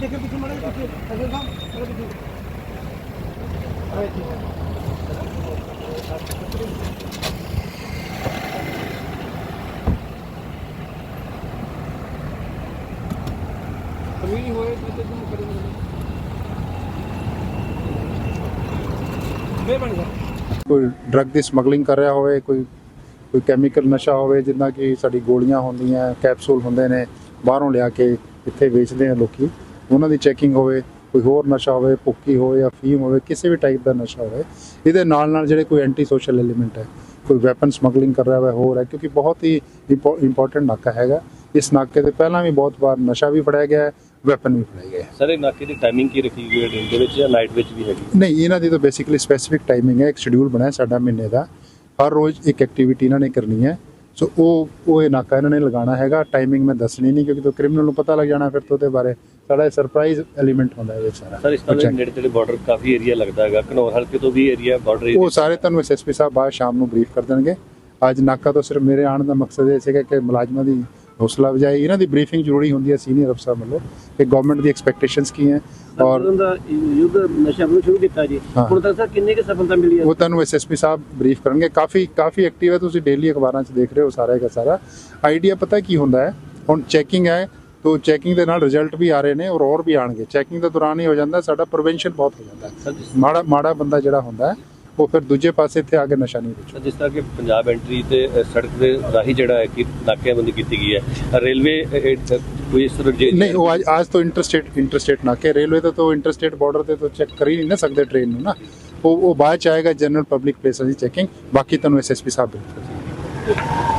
ਦੇਖੇ ਪਿੱਛੇ ਮੜੇ ਪਿੱਛੇ ਅਸਲ ਸਾਹਿਬ ਮੜੇ ਪਿੱਛੇ ਕਮੀ ਹੋਏ ਤੇ ਤੁਮ ਕਰੇ ਬੇ ਬਣ ਗਿਆ। ਕੋਈ ਡਰੱਗ ਦੀ ਸਮਗਲਿੰਗ ਕਰ ਰਿਹਾ ਹੋਵੇ, ਕੋਈ ਕੋਈ ਕੈਮੀਕਲ ਨਸ਼ਾ ਹੋਵੇ, ਜਿੱਦਾਂ ਕਿ ਸਾਡੀ ਗੋਲੀਆਂ ਹੁੰਦੀਆਂ ਕੈਪਸੂਲ ਹੁੰਦੇ ਨੇ, ਬਾਹਰੋਂ ਲਿਆ ਕੇ ਇੱਥੇ ਵੇਚਦੇ ਆ ਲੋਕੀ। ਉਹਨਾਂ ਦੀ ਚੈਕਿੰਗ ਹੋਵੇ ਕੋਈ ਹੋਰ ਨਸ਼ਾ ਹੋਵੇ ਭੁੱਕੀ ਹੋਵੇ ਜਾਂ ਫੀਮ ਹੋਵੇ ਕਿਸੇ ਵੀ ਟਾਈਪ ਦਾ ਨਸ਼ਾ ਹੋਵੇ ਇਹਦੇ ਨਾਲ ਨਾਲ ਜਿਹੜੇ ਕੋਈ ਐਂਟੀ ਸੋਸ਼ਲ ਐਲੀਮੈਂਟ ਹੈ ਕੋਈ ਵੈਪਨ ਸਮਗਲਿੰਗ ਕਰ ਰਿਹਾ ਹੋਵੇ ਹੋਰ ਹੈ ਕਿਉਂਕਿ ਬਹੁਤ ਹੀ ਇੰਪੋਰਟੈਂਟ ਨਾਕਾ ਹੈਗਾ। ਇਸ ਨਾਕੇ ਤੇ ਪਹਿਲਾਂ ਵੀ ਬਹੁਤ ਵਾਰ ਨਸ਼ਾ ਵੀ ਫੜਿਆ ਗਿਆ ਹੈ ਵੈਪਨ ਵੀ ਫੜਿਆ ਗਿਆ ਹੈ ਸਰ ਇਹ ਨਾਕੇ ਦੀ ਟਾਈਮਿੰਗ ਕੀ ਰੱਖੀ ਗਈ ਹੈ ਦਿਨ ਦੇ ਵਿੱਚ ਜਾਂ ਨਾਈਟ ਵਿੱਚ ਵੀ ਹੈਗੀ? ਨਹੀਂ ਇਹਨਾਂ ਦੀ ਤਾਂ ਬੇਸਿਕਲੀ ਸਪੈਸੀਫਿਕ ਟਾਈਮਿੰਗ ਹੈ ਇੱਕ ਸ਼ਡਿਊਲ ਬਣਾਇਆ ਸਾਡਾ ਮਹੀਨੇ ਦਾ। ਹਰ ਰੋਜ਼ ਇੱਕ ਐਕਟੀਵਿਟੀ ਇਹਨਾਂ ਨੇ ਕਰਨੀ ਹੈ। ਸੋ ਉਹ ਉਹ ਇਹ ਨਾਕਾ ਇਹਨਾਂ ਨੇ ਲਗਾਉਣਾ ਹੈਗਾ। ਟਾਈਮਿੰਗ ਮੈਂ ਦੱਸਣੀ ਨਹੀਂ ਕਿਉਂਕਿ ਤਾਂ ਕ੍ਰਿਮੀਨਲ ਨੂੰ ਪਤਾ ਲੱਗ ਜਾਣਾ ਫਿਰ ਤੋਂ ਉਹਦੇ ਬਾਰੇ। ਸਾਡਾ ਸਰਪ੍ਰਾਈਜ਼ ਐਲੀਮੈਂਟ ਹੁੰਦਾ ਹੈ ਵਿੱਚ ਸਾਰਾ। ਸਰ ਇਸ ਤਰ੍ਹਾਂ। ਨੇੜੇ ਤੇੜੇ ਬਾਰਡਰ ਕਾਫੀ ਏਰੀਆ ਲੱਗਦਾ ਹੈਗਾ। ਘਨੌਰ ਹਲਕੇ ਤੋਂ ਵੀ ਏਰੀਆ ਬਾਰਡਰ ਉਹ ਸਾਰੇ ਤੁਹਾਨੂੰ ਐਸਐਸਪੀ ਸਾਹਿਬ ਬਾਅਦ ਸ਼ਾਮ ਨੂੰ ਬਰੀਫ ਕਰ ਦੇਣਗੇ। ਅੱਜ ਨਾਕਾ ਤੋਂ ਸਿਰਫ ਮੇਰੇ ਆਉਣ ਦਾ ਮਕਸਦ ਇਹ ਸੀਗਾ ਕਿ ਮੁਲਾਜ਼ਮਾਂ ਦੀ ਹੌਸਲਾ ਵਜਾਈ ਇਹਨਾਂ ਦੀ ਬਰੀਫਿੰਗ ਜ਼ਰੂਰੀ ਹੁੰਦੀ ਹੈ ਸੀਨੀਅਰ ਅਫਸਰ ਵੱਲੋਂ ਕਿ ਗਵਰਨਮੈਂਟ ਦੀ ਐਕਸਪੈਕਟੇਸ਼ਨਸ ਕੀ ਹੈ ਔਰ ਔਰ ਦਾ ਯੁੱਧ ਨਸ਼ਾ ਨੂੰ ਸ਼ੁਰੂ ਕੀਤਾ ਜੀ ਹਾਂ। ਹੁਣ ਤੱਕ ਸਰ ਕਿੰਨੀ ਕੁ ਸਫਲਤਾ ਮਿਲੀ ਹੈ? ਉਹ ਤੁਹਾਨੂੰ ਐਸਐਸਪੀ ਸਾਹਿਬ ਬਰੀਫ ਕਰਨਗੇ। ਕਾਫੀ ਕਾਫੀ ਐਕਟਿਵ ਹੈ ਤੁਸੀਂ ਡੇਲੀ ਅਖਬਾਰਾਂ 'ਚ ਦੇਖ ਰਹੇ ਹੋ ਸਾਰਾ ਦਾ ਸਾਰਾ। ਆਈਡੀਆ ਪਤਾ ਕੀ ਹੁੰਦਾ ਹੈ? ਹੁਣ ਚੈਕਿੰਗ ਹੈ ਤੋਂ ਚੈਕਿੰਗ ਦੇ ਨਾਲ ਰਿਜ਼ਲਟ ਵੀ ਆ ਰਹੇ ਨੇ ਔਰ ਹੋਰ ਵੀ ਆਣਗੇ। ਚੈਕਿੰਗ ਦੇ ਦੌਰਾਨ ਹੀ ਹੋ ਜਾਂਦਾ ਸਾਡਾ ਪ੍ਰੀਵੈਂਸ਼ਨ ਬਹੁਤ ਹੋ ਜਾਂਦਾ। ਮਾੜਾ ਮਾੜਾ ਬੰਦਾ ਜਿਹੜਾ ਹੁੰਦਾ ਹੈ ਉਹ ਫਿਰ ਦੂਜੇ ਪਾਸੇ ਇੱਥੇ ਆ ਕੇ ਨਸ਼ਾ ਨਹੀਂ ਵੇਚਦਾ। ਜਿਸ ਤਰ੍ਹਾਂ ਕਿ ਪੰਜਾਬ ਐਂਟਰੀ ਤੇ ਸੜਕ ਦੇ ਰਾਹੀਂ ਜਿਹੜਾ ਹੈ ਕਿ ਨਾਕੇਬੰਦੀ ਕੀਤੀ ਗਈ ਹੈ। ਰੇਲਵੇ ਕੋਈ ਇਸ ਤਰ੍ਹਾਂ ਜੇ ਨਹੀਂ ਉਹ ਅੱਜ ਅੱਜ ਤੋਂ ਇੰਟਰਸਟੇਟ ਇੰਟਰਸਟੇਟ ਨਾ ਕਿ ਰੇਲਵੇ ਤੇ ਤਾਂ ਇੰਟਰਸਟੇਟ ਬਾਰਡਰ ਤੇ ਤਾਂ ਚੈੱਕ ਕਰ ਹੀ ਨਹੀਂ ਨਾ ਸਕਦੇ ਟ੍ਰੇਨ ਨੂੰ ਨਾ। ਉਹ ਉਹ ਬਾਅਦ ਚ ਆਏਗਾ ਜਨਰਲ ਪਬਲਿਕ ਪਲੇਸਾਂ ਦੀ ਚੈਕਿੰਗ ਬਾਕੀ ਤੁਹਾਨੂੰ ਐਸਐਸਪੀ ਸਾਹਿਬ ਬਿਲਕੁਲ